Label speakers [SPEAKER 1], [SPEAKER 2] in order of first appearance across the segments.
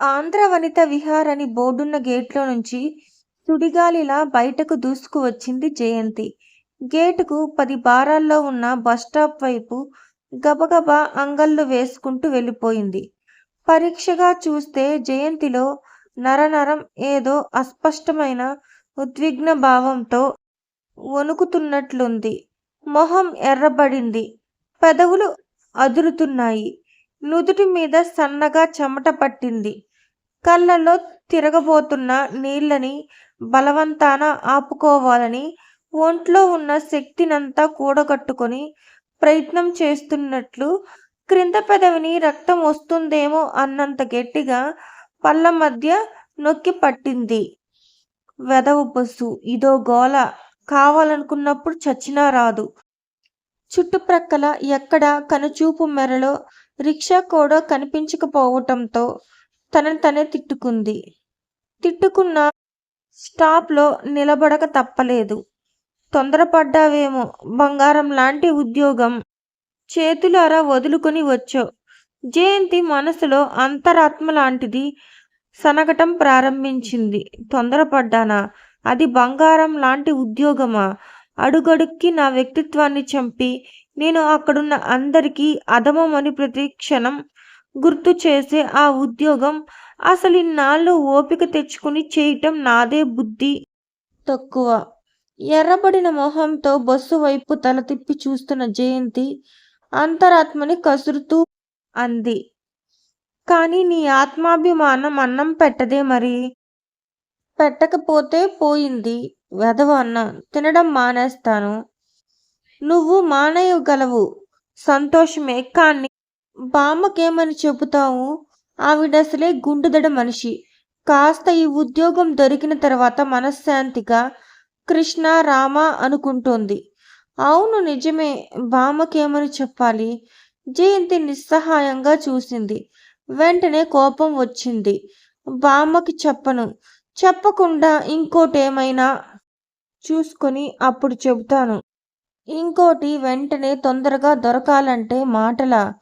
[SPEAKER 1] ఆంధ్ర వనిత విహార్ అని బోర్డున్న గేట్లో నుంచి సుడిగాలిలా బయటకు దూసుకు వచ్చింది జయంతి. గేటుకు పది బారాల్లో ఉన్న బస్టాప్ వైపు గబగబా అంగళ్ళు వేసుకుంటూ వెళ్ళిపోయింది. పరీక్షగా చూస్తే జయంతిలో నరనరం ఏదో అస్పష్టమైన ఉద్విగ్న భావంతో వణుకుతున్నట్లుంది. మొహం ఎర్రబడింది. పెదవులు అదురుతున్నాయి. నుదుటి మీద సన్నగా చెమట పట్టింది. కళ్ళలో తిరగబోతున్న నీళ్ళని బలవంతాన ఆపుకోవాలని ఒంట్లో ఉన్న శక్తినంతా కూడగట్టుకొని ప్రయత్నం చేస్తున్నట్లు క్రింద పెదవిని రక్తం వస్తుందేమో అన్నంత గట్టిగా పళ్ళ మధ్య నొక్కి పట్టింది. వెదవు బస్సు ఇదో గోల కావాలనుకున్నప్పుడు చచ్చినా రాదు. చుట్టుప్రక్కల ఎక్కడా కనుచూపు మెరలో రిక్షా కూడా కనిపించకపోవటంతో తనని తనే తిట్టుకుంది. తిట్టుకున్న స్టాప్లో నిలబడక తప్పలేదు. తొందరపడ్డావేమో బంగారం లాంటి ఉద్యోగం చేతులారా వదులుకొని వచ్చావు జయంతి మనసులో అంతరాత్మ లాంటిది సనగటం ప్రారంభించింది. తొందరపడ్డానా? అది బంగారం లాంటి ఉద్యోగమా? అడుగడుక్కి నా వ్యక్తిత్వాన్ని చంపి నేను అక్కడున్న అందరికీ అధమమని ప్రతి క్షణం గుర్తు చేసే ఆ ఉద్యోగం అసలు ఇన్నాళ్ళు ఓపిక తెచ్చుకుని చేయటం నాదే బుద్ధి తక్కువ. ఎర్రబడిన మొహంతో బస్సు వైపు తల తిప్పి చూస్తున్న జయంతి అంతరాత్మని కసురుతూ అంది. కానీ నీ ఆత్మాభిమానం అన్నం పెట్టదే మరి? పెట్టకపోతే పోయింది. వెధవ అన్న తినడం మానేస్తాను. నువ్వు మానేయగలవు. సంతోషమే కానీ బామ్మకేమని చెబుతావు? ఆవిడసలే గుండుదడ మనిషి. కాస్త ఈ ఉద్యోగం దొరికిన తర్వాత మనశ్శాంతిగా కృష్ణ రామ అనుకుంటోంది. అవును నిజమే బామ్మకేమని చెప్పాలి? జయంతి నిస్సహాయంగా చూసింది. వెంటనే కోపం వచ్చింది. బామ్మకి చెప్పను. చెప్పకుండా ఇంకోటేమైనా చూసుకొని అప్పుడు చెబుతాను. ఇంకోటి వెంటనే తొందరగా దొరకాలంటే మాటలా?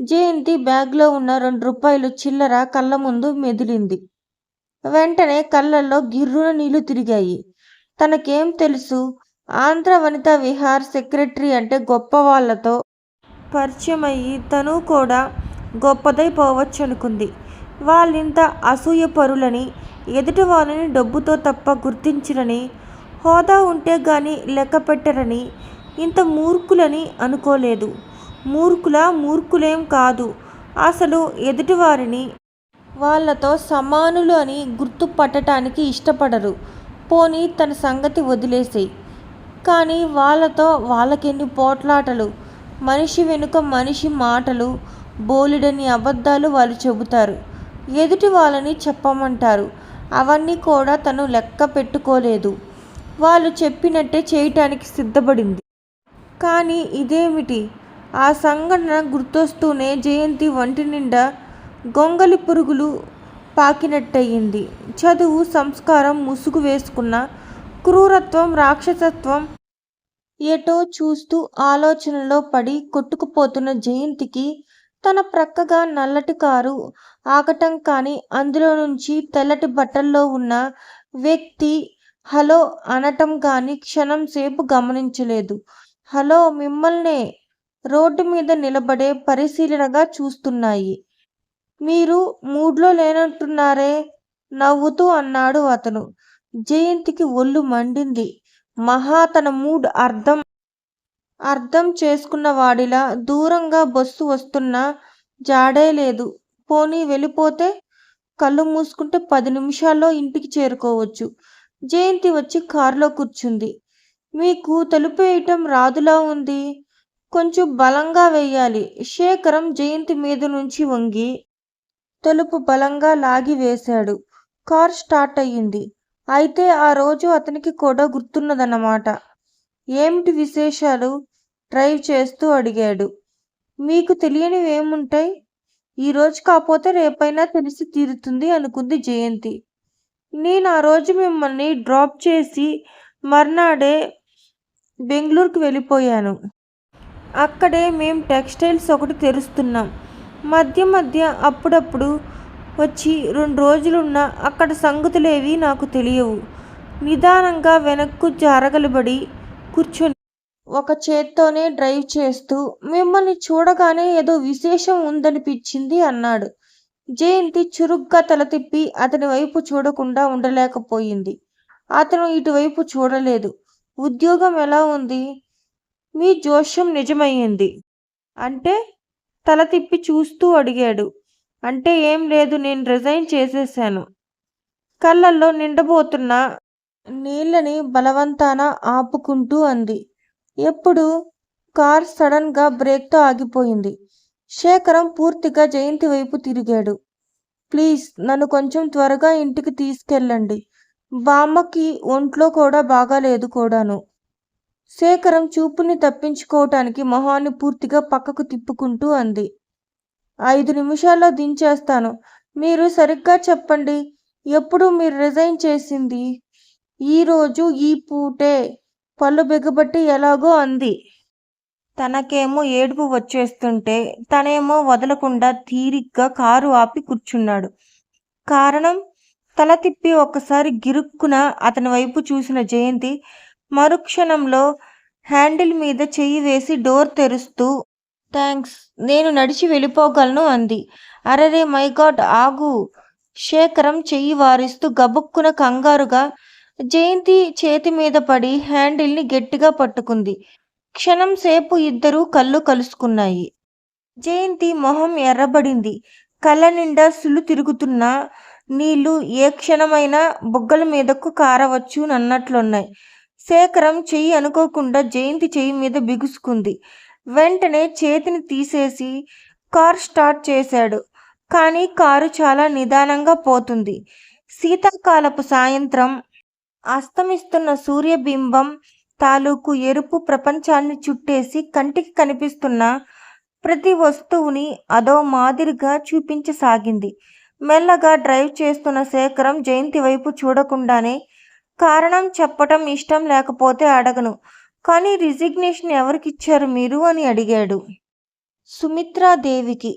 [SPEAKER 1] జయంతి బ్యాగ్లో ఉన్న రెండు రూపాయలు చిల్లర కళ్ళ ముందు మెదిలింది. వెంటనే కళ్ళల్లో గిర్రున నీళ్ళు తిరిగాయి. తనకేం తెలుసు? ఆంధ్ర వనితా విహార్ సెక్రటరీ అంటే గొప్ప వాళ్ళతో పరిచయం అయ్యి తను కూడా గొప్పదైపోవచ్చనుకుంది. వాళ్ళింత అసూయపరులని, ఎదుటివాళ్ళని డబ్బుతో తప్ప గుర్తించరని, హోదా ఉంటే గానీ లెక్కపెట్టరని, ఇంత మూర్ఖులని అనుకోలేదు. మూర్ఖుల మూర్ఖులేం కాదు. అసలు ఎదుటివారిని వాళ్ళతో సమానులు అని గుర్తుపట్టడానికి ఇష్టపడరు. పోనీ తన సంగతి వదిలేసేయి కానీ వాళ్ళతో వాళ్ళకెన్ని పోట్లాటలు. మనిషి వెనుక మనిషి మాటలు బోలెడని అబద్ధాలు వాళ్ళు చెబుతారు. ఎదుటి వాళ్ళని చెప్పమంటారు. అవన్నీ కూడా తను లెక్క పెట్టుకోలేదు. వాళ్ళు చెప్పినట్టే చేయటానికి సిద్ధపడింది. కానీ ఇదేమిటి? ఆ సంఘటన గుర్తొస్తూనే జయంతి ఒంటినిండా గొంగళి పురుగులు పాకినట్టయింది. చదువు, సంస్కారం ముసుగు వేసుకున్న క్రూరత్వం, రాక్షసత్వం ఎటో చూస్తూ ఆలోచనలో పడి కొట్టుకుపోతున్న జయంతికి తన ప్రక్కగా నల్లటి కారు ఆగటం కానీ, అందులో నుంచి తెల్లటి బట్టల్లో ఉన్న వ్యక్తి హలో అనటం కానీ క్షణం సేపు గమనించలేదు. హలో మిమ్మల్నే రోడ్డు మీద నిలబడే పరిశీలనగా చూస్తున్నాయి. మీరు మూడ్లో లేనట్టున్నారే నవ్వుతూ అన్నాడు అతను. జయంతికి ఒళ్ళు మండింది. మహా తన మూడ్ అర్థం అర్థం చేసుకున్న వాడిలా దూరంగా బస్సు వస్తున్నా జాడేలేదు. పోనీ వెళ్ళిపోతే? కళ్ళు మూసుకుంటే పది నిమిషాల్లో ఇంటికి చేరుకోవచ్చు. జయంతి వచ్చి కారులో కూర్చుంది. మీకు తలుపేయటం రాదులా ఉంది. కొంచెం బలంగా వెయ్యాలి. శేఖరం జయంతి మీద నుంచి వంగి తలుపు బలంగా లాగి వేశాడు. కార్ స్టార్ట్ అయింది. అయితే ఆ రోజు అతనికి కూడా గుర్తున్నదన్నమాట. ఏమిటి విశేషాలు? డ్రైవ్ చేస్తూ అడిగాడు. మీకు తెలియనివి ఏముంటాయి ఈరోజు కాకపోతే రేపైనా తెలిసి తీరుతుంది అనుకుంది జయంతి. నేను ఆ రోజు మిమ్మల్ని డ్రాప్ చేసి మర్నాడే బెంగళూరుకు వెళ్ళిపోయాను. అక్కడే మేము టెక్స్టైల్స్ ఒకటి తెరుస్తున్నాం. మధ్య మధ్య అప్పుడప్పుడు వచ్చి రెండు రోజులున్నా అక్కడ సంగతులేవి నాకు తెలియవు. నిదానంగా వెనక్కు జారగలబడి కూర్చొని ఒక చేత్తోనే డ్రైవ్ చేస్తూ మిమ్మల్ని చూడగానే ఏదో విశేషం ఉందనిపించింది అన్నాడు. జయంతి చురుగ్గా తల తిప్పి అతని వైపు చూడకుండా ఉండలేకపోయింది. అతను ఇటువైపు చూడలేదు. ఉద్యోగం ఎలా ఉంది? మీ జోష్యం నిజమయ్యింది. అంటే? తల తిప్పి చూస్తూ అడిగాడు. అంటే ఏం లేదు నేను రిజైన్ చేసేసాను కళ్ళల్లో నిండబోతున్న నీళ్ళని బలవంతాన ఆపుకుంటూ అంది. ఎప్పుడు? కార్ సడన్గా బ్రేక్తో ఆగిపోయింది. శేఖరం పూర్తిగా జయంతి వైపు తిరిగాడు. ప్లీజ్ నన్ను కొంచెం త్వరగా ఇంటికి తీసుకెళ్ళండి. బామ్మకి ఒంట్లో కూడా బాగాలేదు కూడాను. శేఖరం చూపుని తప్పించుకోవటానికి మొహాన్ని పూర్తిగా పక్కకు తిప్పుకుంటూ అంది. ఐదు నిమిషాల్లో దించేస్తాను. మీరు సరిగ్గా చెప్పండి. ఎప్పుడు మీరు రిజైన్ చేసింది? ఈరోజు ఈ పూటే. పళ్ళు బిగబట్టి ఎలాగో అంది. తనకేమో ఏడుపు వచ్చేస్తుంటే తనేమో వదలకుండా తీరిగ్గా కారు ఆపి కూర్చున్నాడు. కారణం? తల తిప్పి ఒక్కసారి గిరుక్కున అతని వైపు చూసిన జయంతి మరుక్షణంలో హ్యాండిల్ మీద చెయ్యి వేసి డోర్ తెరుస్తూ థ్యాంక్స్ నేను నడిచి వెళ్ళిపోగలను అంది. అరెరే మై గాడ్ ఆగు. శేఖరం చెయ్యి వారిస్తూ గబుక్కున కంగారుగా జయంతి చేతి మీద పడి హ్యాండిల్ని గట్టిగా పట్టుకుంది. క్షణం సేపు ఇద్దరూ కళ్ళు కలుసుకున్నాయి. జయంతి మొహం ఎర్రబడింది. కళ్ళ నిండా సులు తిరుగుతున్నా నీళ్ళు ఏ క్షణమైనా బుగ్గల మీదకు కారవచ్చు అన్నట్లున్నాయి. శేఖరం చెయ్యి అనుకోకుండా జయంతి చెయ్యి మీద బిగుసుకుంది. వెంటనే చేతిని తీసేసి కార్ స్టార్ట్ చేశాడు. కానీ కారు చాలా నిదానంగా పోతుంది. శీతాకాలపు సాయంత్రం అస్తమిస్తున్న సూర్యబింబం తాలూకు ఎరుపు ప్రపంచాన్ని చుట్టేసి కంటికి కనిపిస్తున్న ప్రతి వస్తువుని అదో మాదిరిగా చూపించసాగింది. మెల్లగా డ్రైవ్ చేస్తున్న శేఖరం జయంతి వైపు చూడకుండానే కారణం చెప్పటం ఇష్టం లేకపోతే అడగను. కానీ రిజిగ్నేషన్ ఎవరికిచ్చారు మీరు అని అడిగాడు. సుమిత్రాదేవికి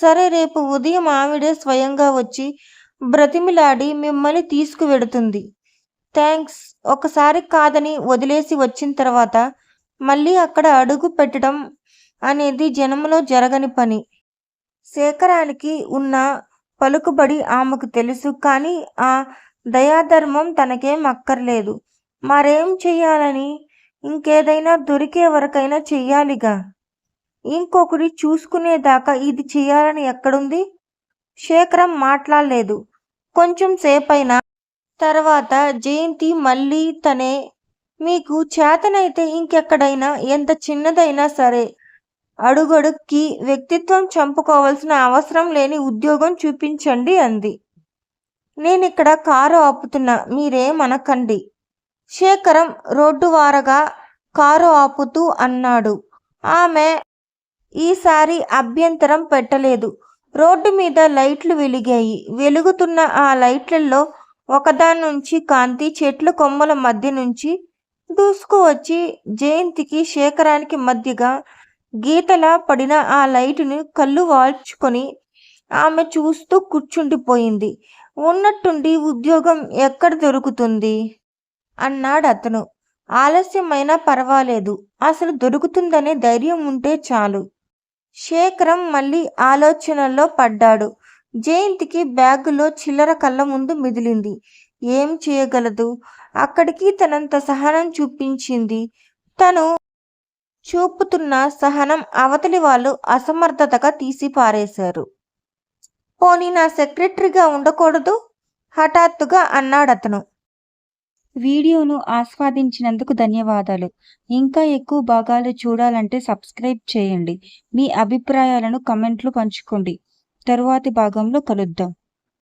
[SPEAKER 1] సరే రేపు ఉదయం ఆవిడే స్వయంగా వచ్చి బ్రతిమిలాడి మిమ్మల్ని తీసుకువెడుతుంది. థ్యాంక్స్ ఒకసారి కాదని వదిలేసి వచ్చిన తర్వాత మళ్ళీ అక్కడ అడుగు పెట్టడం అనేది జనంలో జరగని పని. శేఖరానికి ఉన్న పలుకుబడి ఆమెకు తెలుసు కానీ ఆ దయాధర్మం తనకేం అక్కర్లేదు. మరేం చెయ్యాలని? ఇంకేదైనా దొరికే వరకైనా చెయ్యాలిగా. ఇంకొకటి చూసుకునేదాకా ఇది చెయ్యాలని ఎక్కడుంది? శేఖరం మాట్లాడలేదు. కొంచెం సేపైనా తర్వాత జయంతి మళ్ళీ తనే మీకు చేతనైతే ఇంకెక్కడైనా ఎంత చిన్నదైనా సరే అడుగడుక్కి వ్యక్తిత్వం చంపుకోవాల్సిన అవసరం లేని ఉద్యోగం చూపించండి అంది. నేను ఇక్కడ కారు ఆపుతున్నా మీరేమనకండి శేఖరం రోడ్డు వారగా కారు ఆపుతూ అన్నాడు. ఆమె ఈసారి అభ్యంతరం పెట్టలేదు. రోడ్డు మీద లైట్లు వెలిగాయి. వెలుగుతున్న ఆ లైట్లలో ఒకదాని నుంచి కాంతి చెట్ల కొమ్మల మధ్య నుంచి దూసుకువచ్చి జయంతికి శేఖరానికి మధ్యగా గీతలా పడిన ఆ లైటును కళ్ళు వాల్చుకొని ఆమె చూస్తూ కూర్చుండిపోయింది. ఉన్నట్టుండి ఉద్యోగం ఎక్కడ దొరుకుతుంది? అన్నాడు అతను. ఆలస్యమైనా పర్వాలేదు. అసలు దొరుకుతుందనే ధైర్యం ఉంటే చాలు. శేఖరం మళ్ళీ ఆలోచనల్లో పడ్డాడు. జయంతికి బ్యాగులో చిల్లర కళ్ళ ముందు మిదిలింది ఏం చేయగలదు? అక్కడికి తనంత సహనం చూపించింది. తను చూపుతున్న సహనం అవతలి వాళ్ళు అసమర్థతగా తీసిపారేశారు. పోనీ నా సెక్రటరీగా ఉండకూడదు? హఠాత్తుగా అన్నాడతను.
[SPEAKER 2] వీడియోను ఆస్వాదించినందుకు ధన్యవాదాలు. ఇంకా ఎక్కువ భాగాలు చూడాలంటే సబ్స్క్రైబ్ చేయండి. మీ అభిప్రాయాలను కమెంట్లు పంచుకోండి. తరువాతి భాగంలో కలుద్దాం.